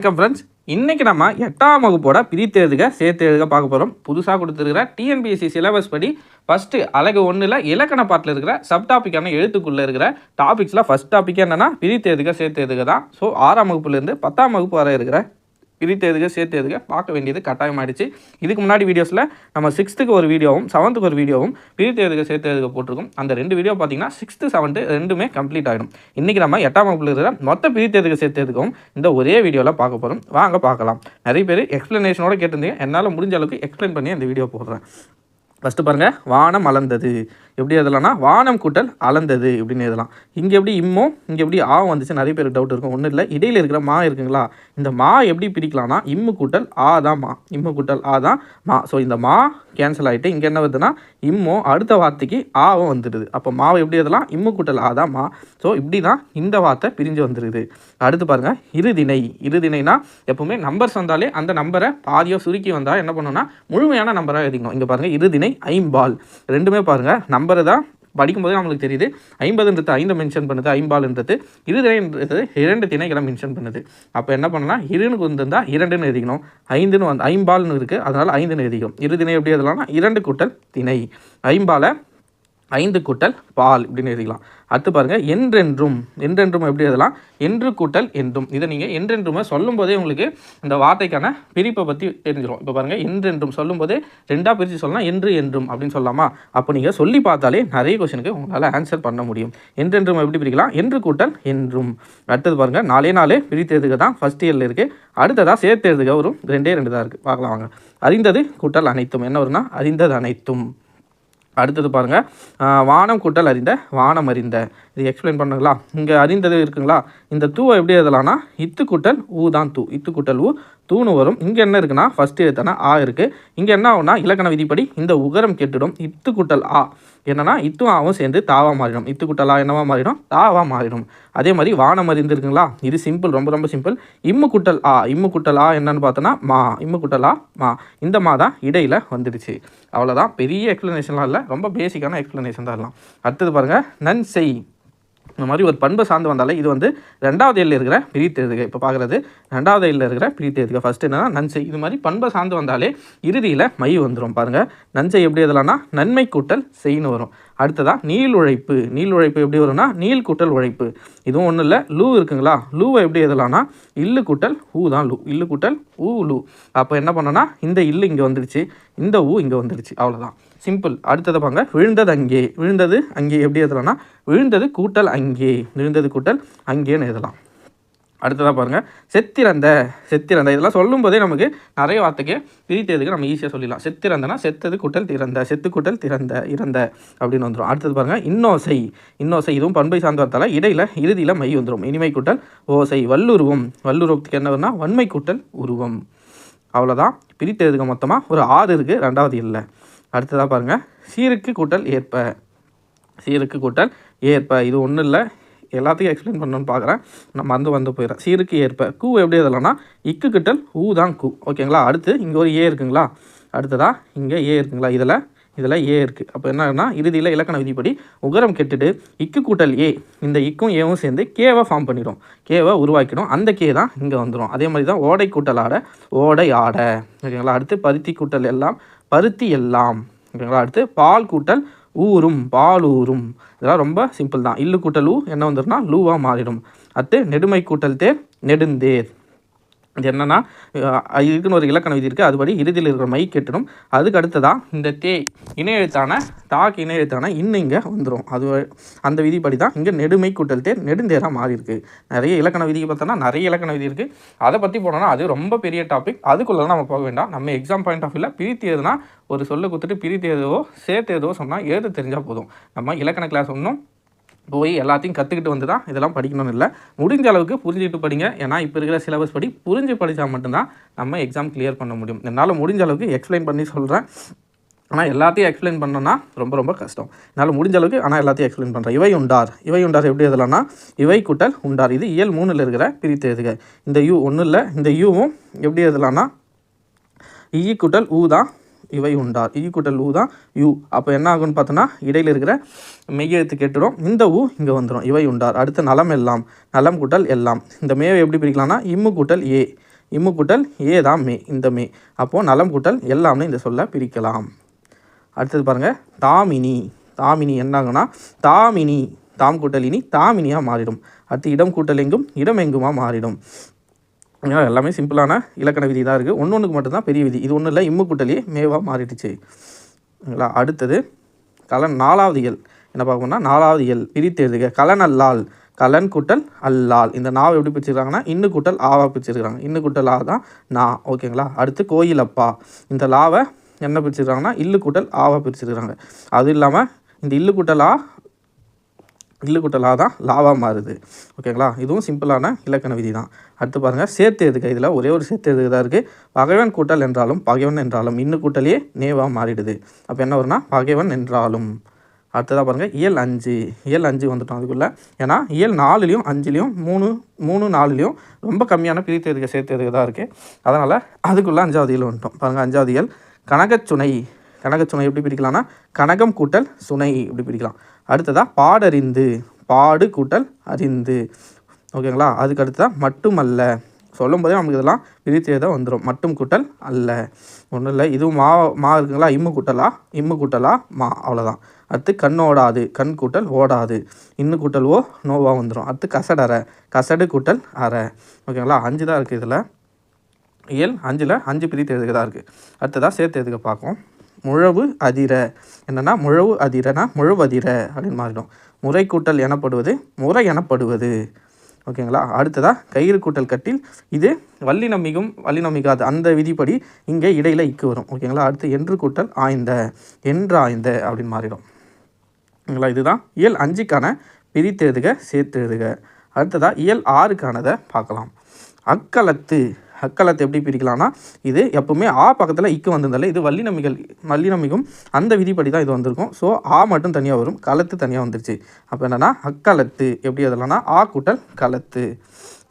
வணக்கம் ஃப்ரெண்ட்ஸ் இன்னைக்கு நம்ம எட்டாம் வகுப்போட பிரித்து எழுதுக பார்க்க போகிறோம் புதுசாக கொடுத்துருக்கிற டிஎன்பிஎஸ்சி சிலபஸ் படி ஃபஸ்ட்டு அழகு ஒன்றில் இலக்கண பாட்டில் இருக்கிற சப் டாப்பிக்கான எழுத்துக்குள்ளே இருக்கிற டாபிக்ஸில் ஃபஸ்ட் டாபிக் என்னென்னா பிரித்து எழுதுக தான். ஸோ ஆறாம் வகுப்புலேருந்து பத்தாம் வகுப்பு வர இருக்கிற பிரித்து எழுதுக சேர்த்து எதுக்கு பார்க்க வேண்டியது கட்டாயமாயிடுச்சு. இதுக்கு முன்னாடி வீடியோஸில் நம்ம சிக்ஸ்த்துக்கு ஒரு வீடியோவும் செவன்த்துக்கு ஒரு வீடியோவும் பிரித்து எழுதுக சேர்த்து எழுதுக போட்டிருக்கோம். அந்த ரெண்டு வீடியோ பார்த்தீங்கன்னா சிக்ஸ்த்து செவன்த்து ரெண்டுமே கம்ப்ளீட் ஆகிடும் இன்றைக்கி நம்ம எட்டாம் வகுப்பில் இருக்கிற மொத்த பிரித்து எழுதுக சேர்த்து எதுக்கும் இந்த ஒரே வீடியோவில் பார்க்க போகிறோம் வாங்க பார்க்கலாம். நிறைய பேர் எக்ஸ்ப்ளனேஷனோட கேட்டிருந்தீங்க. என்னால் முடிஞ்ச அளவுக்கு எக்ஸ்பிளைன் பண்ணி அந்த வீடியோ போடுறேன். ஃபஸ்ட்டு பாருங்கள் வானம் அளந்தது. எப்படி எழுதலாம்னா வானம் கூட்டல் அளந்தது இப்படின்னு எழுதலாம். இங்கே எப்படி இம்மோ இங்கே எப்படி ஆ வந்துச்சு நிறைய பேருக்கு டவுட் இருக்கும். ஒன்றும் இல்லை. இடையில இருக்கிற மா இருக்குங்களா? இந்த மா எப்படி பிரிக்கலாம்னா இம்மு கூட்டல் ஆ தான் மா. இம்மு கூட்டல் ஆ தான் மா. ஸோ இந்த மா கேன்சல் ஆகிட்டு இங்கே என்ன வருதுன்னா இம்மோ அடுத்த வார்த்தைக்கு ஆவும் வந்துடுது. அப்போ மாவை எப்படி எழுதலாம்? இம்மு கூட்டல் ஆ தான் மா. ஸோ இப்படி தான் இந்த வார்த்தை பிரிஞ்சு வந்துடுது அடுத்து பாருங்கள் இருதிணை. இருதிணைனா எப்பவுமே நம்பர்ஸ் வந்தாலே அந்த நம்பரை பாதியோ சுருக்கி வந்தால் என்ன பண்ணணும்னா முழுமையான நம்பராக எழுதிக்கணும். இங்கே பாருங்கள் இருதிணை ஐம்பால். ரெண்டுமே பாருங்கள் நம்பரை தான் படிக்கும்போது நம்மளுக்கு தெரியுது. ஐம்பதுன்றது ஐந்து மென்ஷன் பண்ணுது ஐம்பால்ன்றது இருதிணைன்றது இரண்டு திணைகளை மென்ஷன் பண்ணுது. அப்போ என்ன பண்ணலாம்? இருனுக்கு வந்திருந்தால் இரண்டுன்னு எழுதிக்கணும். ஐந்துன்னு வந்து ஐம்பால்னு இருக்குது அதனால் ஐந்துன்னு எழுதிக்கணும். இருதிணை எப்படி எழுதலாம்னா இரண்டு கூட்டல் திணை. ஐம்பாலை ஐந்து கூட்டல் பால் இப்படின்னு எழுதிக்கலாம். அடுத்து பாருங்கள் என்றென்றும் என்றென்றும் எப்படி எழுதலாம்? என்று கூட்டல் என்றும். இதை நீங்கள் என்றென்றுமே சொல்லும்போதே உங்களுக்கு இந்த வார்த்தைக்கான பிரிப்பை பற்றி தெரிஞ்சிடும் இப்போ பாருங்கள் என்றென்றும் சொல்லும்போதே ரெண்டாக பிரித்து சொல்லலாம் என்று என்றும் அப்படின்னு சொல்லலாமா? அப்போ நீங்கள் சொல்லி பார்த்தாலே நிறைய கொஷனுக்கு உங்களால் ஆன்சர் பண்ண முடியும். என்றென்றும் எப்படி பிரிக்கலாம்? என்று கூட்டல் என்றும். அடுத்தது பாருங்கள் நாலே நாளே பிரித்து எழுதுக தான் ஃபஸ்ட் இயரில் இருக்குது அடுத்ததாக சேர்த்து எழுதுக வரும் ரெண்டே ரெண்டு தான் இருக்குது பார்க்கலாம் வாங்க. அறிந்தது கூட்டல் அனைத்தும். என்ன வரும்னா அறிந்தது அனைத்தும். அடுத்தது பாருங்கள் வானம் கூட்டல் அறிந்த வானம் அறிந்த. இது எக்ஸ்பிளைன் பண்ணுங்களா? இங்கே அறிந்தது இருக்குங்களா? இந்த தூவை எப்படி எழுதலாம்னா இத்து கூட்டல் ஊ தான் தூ. இத்து கூட்டல் ஊ தூணு வரும். இங்கே என்ன இருக்குன்னா ஃபஸ்ட்டு எழுத்தனா ஆ இருக்குது இங்கே என்ன ஆகும்னா இலக்கண விதிப்படி இந்த உகரம் கெட்டுடும். இத்து கூட்டல் ஆ. என்னன்னா இத்து ஆவும் சேர்ந்து தாவாக மாறிடும். இத்து கூட்டல் ஆ என்னவா மாறிடும்? தாவாக மாறிடும். அதே மாதிரி வானம் அறிந்து இருக்குங்களா? இது சிம்பிள் ரொம்ப ரொம்ப சிம்பிள் இம்மு குட்டல் ஆ. இம்மு குட்டல் ஆ என்னன்னு பார்த்தோன்னா மா. இம்மு குட்டல் ஆ மா. இந்த மா தான் இடையில் வந்துடுச்சு. அவ்வளோதான் பெரிய எக்ஸ்ப்ளனேஷன்லாம் இல்லை. ரொம்ப பேசிக்கான எக்ஸ்ப்ளனேஷன் தான் எல்லாம். அடுத்தது பாருங்கள் நன் செய் இந்த மாதிரி ஒரு பண்பு சார்ந்து வந்தாலே இது வந்து ரெண்டாவது எல்லில் இருக்கிற பிரித்து இப்போ பார்க்குறது ரெண்டாவது எல்லில் இருக்கிற பிரித்து ஃபஸ்ட்டு என்னன்னா நன்சை இது மாதிரி பண்பை சார்ந்து வந்தாலே இறுதியில் மை வந்துடும் பாருங்கள் நன்சை எப்படி எழுதலாம்னா நன்மை கூட்டல் செய்னு வரும். அடுத்ததாக நீள் உழைப்பு. நீள் உழைப்பு எப்படி வரும்னா நீள் கூட்டல் உழைப்பு. இதுவும் ஒன்றும் இல்லை. லூ இருக்குங்களா? லூவை எப்படி எதலாம்னா இல்லு கூட்டல் ஊ தான் லூ. இல்லு கூட்டல் ஊ லூ. அப்போ என்ன பண்ணோன்னா இந்த இல்லு இங்கே வந்துடுச்சு இந்த ஊ இங்கே வந்துடுச்சு அவ்வளோதான் சிம்பிள் அடுத்ததை பாங்க விழுந்தது அங்கே. விழுந்தது அங்கே எப்படி எழுதலாம்னா விழுந்தது கூட்டல் அங்கே. விழுந்தது கூட்டல் அங்கேன்னு எழுதலாம். அடுத்ததாக பாருங்கள் செத்திறந்த செத்திறந்த இதெல்லாம் சொல்லும்போதே நமக்கு நிறைய வார்த்தைக்கு பிரித்ததுக்கு நம்ம ஈஸியாக சொல்லிடலாம். செத்திறந்தனா செத்தது கூட்டல் திறந்த செத்து கூட்டல் திறந்த இறந்த அப்படின்னு வந்துடும் அடுத்தது பாருங்கள் இன்னோசை. இன்னோசை இதுவும் பண்பை சார்ந்த இடையில் இறுதியில் மை வந்துடும் இனிமை கூட்டல் ஓசை வல்லுருவம். வல்லுருவத்துக்கு என்ன வரும்னா வன்மை கூட்டல் உருவம். அவ்வளோதான் பிரித்ததுக்கு மொத்தமாக ஒரு ஆறு இருக்குது ரெண்டாவது இல்லை. அடுத்ததாக பாருங்கள் சீருக்கு கூட்டல் ஏற்ப. சீருக்கு கூட்டல் ஏற்ப. இது ஒன்றும் இல்லை. எல்லாத்தையும் எக்ஸ்பிளைன் பண்ணணும்னு பார்க்குறேன் நான் வந்து வந்து போயிடுறேன். சீருக்கு ஏற்ப கூ எப்படி எழுதலாம்னா இக்கு கிட்டல் ஊ தான் கூ. ஓகேங்களா? அடுத்து இங்கே ஒரு ஏ இருக்குங்களா? அடுத்ததா இங்கே ஏ இருக்குங்களா? இதில் இதில் ஏ இருக்குது அப்போ என்னன்னா இறுதியில் இலக்கண விதிப்படி உகரம் கெட்டுட்டு இக்கு கூட்டல் ஏ இந்த இக்கும் ஏவும் சேர்ந்து கேவை ஃபார்ம் பண்ணிடும். கேவை உருவாக்கிடும். அந்த கே தான் இங்கே வந்துடும் அதே மாதிரி தான் ஓடை கூட்டல் ஆட ஓடை ஆட. ஓகேங்களா? அடுத்து பருத்தி கூட்டல் எல்லாம் பருத்தி எல்லாம். ஓகேங்களா? அடுத்து பால் கூட்டல் ஊரும் பாலூரும். இதெல்லாம் ரொம்ப சிம்பிள் தான். இல்லு கூட்டல் ஊ என்ன வந்துடும்னா லூவாக மாறிடும். அடுத்து நெடுமை கூட்டல் தேர் நெடுந்தேர். இது என்னென்னா இருக்குன்னு ஒரு இலக்கண விதி இருக்குது அதுபடி இறுதியில் இருக்கிற மை கெட்டணும். அதுக்கு அடுத்ததாக இந்த தே இணையெழுத்தான தாக்கு இன்னும் இங்கே வந்துடும் அது அந்த விதிப்படி தான் இங்கே நெடுமை கூட்டல் தேர் நெடுந்தேராக மாறி இருக்குது நிறைய இலக்கண விதிக்கு பார்த்தோன்னா நிறைய இலக்கண விதி இருக்குது அதை பற்றி போனோம்னா அது ரொம்ப பெரிய டாபிக் அதுக்குள்ளே நம்ம போக வேண்டாம். நம்ம எக்ஸாம் பாயிண்ட் ஆஃப் வியூவில் பிரித்து எதுனா ஒரு சொல்ல கொடுத்துட்டு பிரித்து எதுவோ சேர்த்து எதுவோ சொன்னால் எழுத தெரிஞ்சால் போதும். நம்ம இலக்கண கிளாஸ் ஒன்றும் போய் எல்லாத்தையும் கற்றுக்கிட்டு வந்து தான் இதெல்லாம் படிக்கணும்னு இல்லை. முடிஞ்ச அளவுக்கு புரிஞ்சுட்டு படிங்க. ஏன்னா இப்போ இருக்கிற சிலபஸ் படி புரிஞ்சு படித்தா மட்டும்தான் நம்ம எக்ஸாம் கிளியர் பண்ண முடியும். என்னால் முடிஞ்ச அளவுக்கு எக்ஸ்பிளைன் பண்ணி சொல்கிறேன் ஆனால் எல்லாத்தையும் எக்ஸ்பிளைன் பண்ணோன்னா ரொம்ப ரொம்ப கஷ்டம். என்னால் முடிஞ்ச அளவுக்கு ஆனால் எல்லாத்தையும் எக்ஸ்பிளைன் பண்ணுறேன் இவை உண்டார். இவை உண்டார் எப்படி எதுலன்னா இவை கூட்டல் உண்டார். இது இயல் மூணில் இருக்கிற பிரித்து எதுக இந்த யூ ஒன்றும் இல்லை இந்த யூவும் எப்படி எதுலான்னா இ கூட்டல் ஊ தான் இவை உண்டார். இ கூட்டல் ஊ தான் யூ. அப்போ என்ன ஆகும்னு பார்த்தோன்னா இடையில் இருக்கிற மெய்யெழுத்து கெட்டுடும். இந்த ஊ இங்கே வந்துடும் இவை உண்டார். அடுத்து நலம் எல்லாம். நலம் கூட்டல் எல்லாம். இந்த மேவை எப்படி பிரிக்கலாம்னா இம்மு கூட்டல் ஏ. இம்மு கூட்டல் ஏ தான் மே. இந்த மே. அப்போது நலம் கூட்டல் எல்லாம்னு இந்த சொல்ல பிரிக்கலாம். அடுத்தது பாருங்கள் தாமினி. தாமினி என்னாங்கன்னா தாமினி. தாம் கூட்டல் இனி தாமினியாக மாறிடும். அடுத்து இடம் கூட்டல் எங்கும் இடம் எங்குமா மாறிடும். எல்லாமே சிம்பிளான இலக்கண விதி தான் இருக்குது ஒன்று ஒன்றுக்கு மட்டும்தான் பெரிய விதி. இது ஒன்றும் இல்லை இம்மு கூட்டலியே மேவாக மாறிடுச்சு. சரிங்களா அடுத்தது கலன் நாலாவது இயல் என்ன பார்க்கணும்னா நாலாவது இயல் பிரித்தெழுதுக கலன் அல்லால். கலன் கூட்டல் அல்லால். இந்த நாவை எப்படி பிரிச்சிருக்காங்கன்னா இன்னு கூட்டல் ஆவா பிரிச்சிருக்காங்க. இன்னு கூட்டல் ஆ தான் நா. ஓகேங்களா? அடுத்து கோயிலப்பா. இந்த லாவை என்ன பிரிச்சிருக்காங்கன்னா இல்லு கூட்டல் ஆவா பிரிச்சிருக்காங்க. அது இல்லாமல் இந்த இல்லு கூட்டல் ஆ இல்லு கூட்டலாக தான் லாவாக மாறுது. ஓகேங்களா? இதுவும் சிம்பிளான இலக்கண விதி தான் அடுத்து பாருங்கள் சேர்த்து எதுக்கு? இதில் ஒரே ஒரு சேர்த்து எதுக்கு தான் இருக்குது பகைவன் கூட்டல் என்றாலும் பகைவன் என்றாலும் இன்னு கூட்டலையே நேவாக மாறிடுது. அப்போ என்ன வரும்னா பகைவன் என்றாலும். அடுத்ததாக பாருங்கள் இயல் அஞ்சு. இயல் அஞ்சு வந்துட்டோம் அதுக்குள்ளே. ஏன்னா இயல் நாலுலேயும் அஞ்சுலேயும் மூணு மூணு நாலுலேயும் ரொம்ப கம்மியான பிரித்து எதுக்கு சேர்த்து எதுக்கு தான் இருக்குது அதனால் அதுக்குள்ளே அஞ்சாவது இயல் வந்துட்டோம். பாருங்கள் அஞ்சாவது இயல். கனகச்சுனை. கனகச்சுனை எப்படி பிரிக்கலாம்னா கனகம் கூட்டல் சுனை இப்படி பிரிக்கலாம். அடுத்ததாக பாடறிந்து பாடு கூட்டல் அறிந்து. ஓகேங்களா? அதுக்கு அடுத்ததாக மட்டுமல்ல. சொல்லும் போதே நமக்கு இதெல்லாம் பிரித்து தான் வந்துடும் மட்டும் கூட்டல் அல்ல. ஒன்றும் இல்லை. இதுவும் மா மா இருக்குங்களா? இம்மு கூட்டலா? இம்மு கூட்டலா? மா. அவ்வளோதான் அடுத்து கண் ஓடாது. கண் கூட்டல் ஓடாது. இன்னு கூட்டல் ஓ நோவாக வந்துடும் அடுத்து கசடரை கசடு கூட்டல் அரை ஓகேங்களா? அஞ்சு தான் இருக்குது இதில். இயல் அஞ்சில் அஞ்சு பிரித்து எழுதுக தான் இருக்குது அடுத்ததாக சேர்த்து எழுதுக பார்ப்போம் முழவு அதிர. என்னென்னா முழவு அதிரனா முழவு அதிர அப்படின்னு மாறிடும். முறை கூட்டல் எனப்படுவது முறை எனப்படுவது. ஓகேங்களா? அடுத்ததாக கயிறு கூட்டல் கட்டில். இது வள்ளி நம்பிக்கும் அந்த விதிப்படி இங்கே இடையில இக்கு வரும். ஓகேங்களா? அடுத்து என்று கூட்டல் ஆய்ந்த. என்று ஆய்ந்த அப்படின்னு மாறிடும். ஓகேங்களா? இதுதான் இயல் அஞ்சுக்கான பிரித்தெழுதுக சேர்த்தெழுதுக. அடுத்ததாக இயல் ஆறுக்கானதை பார்க்கலாம். அக்களத்து ஹக்கலத்தை எப்படி பிரிக்கலாம்னா இது எப்பவுமே ஆ பக்கத்தில் இக்கு வந்திருந்தாலே இது வல்லினமிகள் வல்லினமிகும் அந்த விதிப்படி தான் இது வந்திருக்கும். ஸோ ஆ மட்டும் தனியாக வரும் களத்து தனியாக வந்துருச்சு. அப்போ என்னென்னா அக்களத்து எப்படி எழுதலாம்னா ஆ கூட்டல் களத்து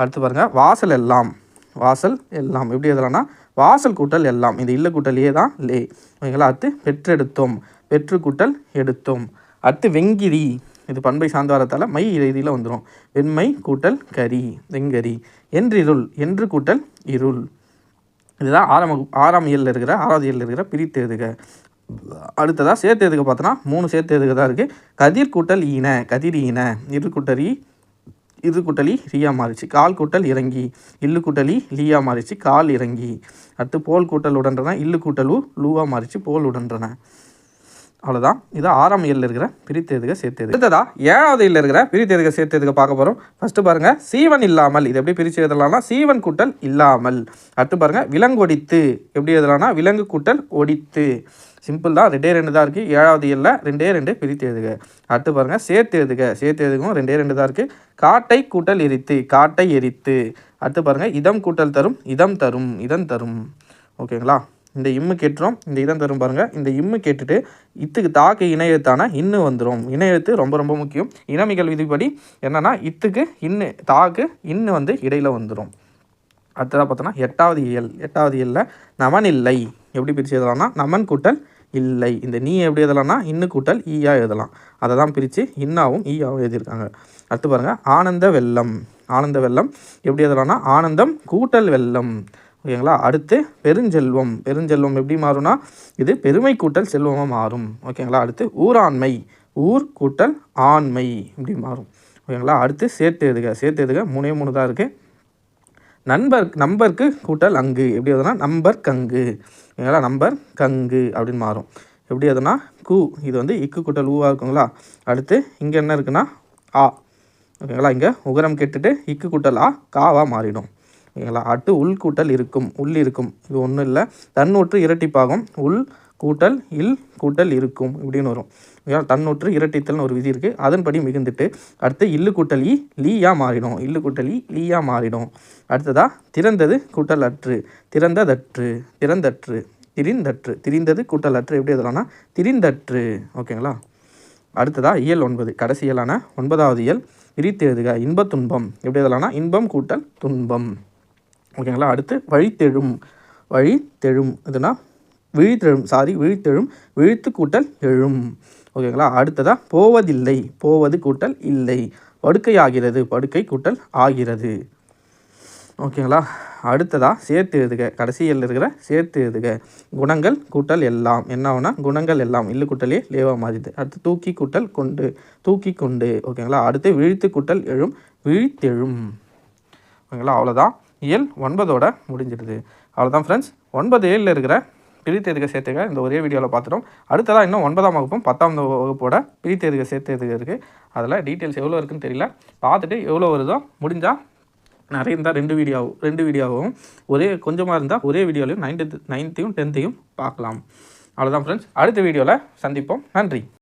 அடுத்து பாருங்கள் வாசல் எல்லாம் வாசல் எல்லாம் எப்படி எழுதலாம்னா வாசல் கூட்டல் எல்லாம் இந்த இல்ல கூட்டல் ஏ தான் லே. ஓகேங்களா? அடுத்து பெற்றெடுத்தோம் பெற்று கூட்டல் எடுத்தோம். அடுத்து வெங்கிரி. இது பண்பை சார்ந்தாரத்தால் மை இறுதியில் வந்துடும் வெண்மை கூட்டல் கரி வெங்கரி. என்றிருள் என்று கூட்டல் இருள். இதுதான் ஆறாம் ஆறாம் இயலில் இருக்கிற ஆறாவது இயலில் இருக்கிற பிரித்து எழுதுக. அடுத்ததாக சேர்த்து எதுக்கு பார்த்தோன்னா மூணு சேர்த்து எதுக்கு தான் இருக்குது கதிர் கூட்டல் ஈன கதிர் ஈன. இரு கூட்டரி இது கூட்டலி ரியா மாறிச்சு. கால் கூட்டல் இறங்கி இல்லு கூட்டலி லீயா மாறிச்சு. கால் இறங்கி. அடுத்து போல் கூட்டல் உடன்றன இல்லு கூட்டலு லூவா மாறிச்சு. போல் உடன்றன. அவ்வளோதான் இது ஆறாம் இயலில் இருக்கிற பிரித்தெதுக சேர்த்தது அடுத்ததா ஏழாவது இயலில் இருக்கிற பிரித்தெதுக சேர்த்ததுக பார்க்க போகிறோம் ஃபஸ்ட்டு பாருங்கள் சீவன் இல்லாமல் இது எப்படி பிரித்து எழுதலாம்னா சீவன் கூட்டல் இல்லாமல். அடுத்து பாருங்க விலங்கொடித்து எப்படி எழுதலாம்னா விலங்கு கூட்டல் ஒடித்து. சிம்பிள் தான் ரெண்டே ரெண்டு தான் இருக்குது ஏழாவது இயலில் ரெண்டே ரெண்டு பிரித்து எழுதுக அடுத்து பாருங்க சேர்த்து எழுதுக சேர்த்து எழுதுகவும் ரெண்டே ரெண்டு தான் இருக்குது காட்டை கூட்டல் எரித்து காட்டை எரித்து. அடுத்து பாருங்கள் இதம் கூட்டல் தரும் இதம் தரும் இதம் தரும். ஓகேங்களா இந்த இம்மு கேட்டுரும் இந்த இதம் தரும் பாருங்கள் இந்த இம்மு கேட்டுட்டு இத்துக்கு தாக்கு இணையத்தான இன்னு வந்துடும் இணையத்து ரொம்ப ரொம்ப முக்கியம். இனமிகள் விதிப்படி என்னன்னா இத்துக்கு இன்னு தாக்கு இன்னு வந்து இடையில் வந்துடும் அடுத்ததாக பார்த்தோன்னா எட்டாவது இயல். எட்டாவது இயலில் நமன் இல்லை. எப்படி பிரித்து எழுதலாம்னா நமன் கூட்டல் இல்லை. இந்த நீ எப்படி எழுதலாம்னா இன்னு கூட்டல் ஈயா எழுதலாம். அதை தான் பிரித்து இன்னாவும் ஈயாவும் எழுதியிருக்காங்க. அடுத்து பாருங்கள் ஆனந்த வெள்ளம். ஆனந்த வெள்ளம் எப்படி எழுதலாம்னா ஆனந்தம் கூட்டல் வெள்ளம். ஓகேங்களா? அடுத்து பெருஞ்செல்வம். பெருஞ்செல்வம் எப்படி மாறும்னா இது பெருமை கூட்டல் செல்வமாக மாறும். ஓகேங்களா? அடுத்து ஊராண்மை. ஊர் கூட்டல் ஆண்மை இப்படி மாறும். ஓகேங்களா? அடுத்து சேர்த்து எதுக சேர்த்து எதுக மூணே மூணு தான் இருக்குது நண்பர் நம்பருக்கு கூட்டல் அங்கு. எப்படி எதுனா நம்பர் கங்கு. ஓகேங்களா? நம்பர் கங்கு அப்படின்னு மாறும். எப்படி எதுனா கு. இது வந்து இக்கு கூட்டல் ஊவாக இருக்குங்களா? அடுத்து இங்கே என்ன இருக்குன்னா ஆ. ஓகேங்களா? இங்கே உகரம் கேட்டுட்டு இக்கு கூட்டல் ஆ காவாக மாறிடும். ஓகேங்களா? அட்டு உள் கூட்டல் இருக்கும் உள் இருக்கும். இது ஒன்றும் இல்லை. தன்னூற்று இரட்டிப்பாகும். உள் கூட்டல் இல் கூட்டல் இருக்கும் இப்படின்னு வரும். ஓகேங்களா தன்னூற்று இரட்டித்தல்னு ஒரு விதி இருக்குது அதன்படி மிகுந்துட்டு அடுத்து இல்லு கூட்டல் இ லீயாக மாறிடும். இல்லு கூட்டல் இ லீயாக மாறிடும். அடுத்ததாக திறந்தது கூட்டல் அற்று திறந்ததற்று திறந்தற்று திரிந்தற்று. திரிந்தது கூட்டல் அற்று எப்படி எழுதலாம்னா திரிந்தற்று. ஓகேங்களா? அடுத்ததாக இயல் ஒன்பது. கடைசி இயலான ஒன்பதாவது இயல். பிரித்து எழுதுக இன்பத் துன்பம். எப்படி எழுதலாம்னா இன்பம் கூட்டல் துன்பம். ஓகேங்களா? அடுத்து வழித்தெழும். வழித்தெழும். இதுனா விழித்தெழும். சாரி விழித்தெழும். விழித்து கூட்டல் எழும். ஓகேங்களா? அடுத்ததாக போவதில்லை. போவது கூட்டல் இல்லை. படுக்கை ஆகிறது படுக்கை கூட்டல் ஆகிறது. ஓகேங்களா? அடுத்ததாக சேர்த்து எழுதுக. கடைசியில் இருக்கிற சேர்த்து எழுதுக. குணங்கள் கூட்டல் எல்லாம். என்ன ஆகும்னா குணங்கள் எல்லாம். இல்லு கூட்டலே லேவா மாறிது அடுத்து தூக்கி கூட்டல் கொண்டு. தூக்கி கொண்டு. ஓகேங்களா? அடுத்து விழித்து கூட்டல் எழும். விழித்தெழும். ஓகேங்களா? அவ்வளோதான் இயல் ஒன்பதோட முடிஞ்சிடுது. அவ்வளோதான் ஃப்ரெண்ட்ஸ் ஒன்பது ஏழில் இருக்கிற பிரித்தெதுக சேர்த்துக்க இந்த ஒரே வீடியோவில் பார்த்துட்டோம். அடுத்ததாக இன்னும் ஒன்பதாம் வகுப்பும் பத்தாம் வகுப்போட பிரித்தெதுக சேர்த்தெதுக இருக்குது அதில் டீட்டெயில்ஸ் எவ்வளோ இருக்குன்னு தெரியல. பார்த்துட்டு எவ்வளோ வருதோ முடிஞ்சால் நிறைய இருந்தால் ரெண்டு வீடியோவும் ரெண்டு வீடியோவும் ஒரே கொஞ்சமாக இருந்தால் ஒரே வீடியோலையும் நைன்த்து நைன்த்தையும் டென்த்தையும் பார்க்கலாம். அவ்வளோதான் ஃப்ரெண்ட்ஸ் அடுத்த வீடியோவில் சந்திப்போம். நன்றி.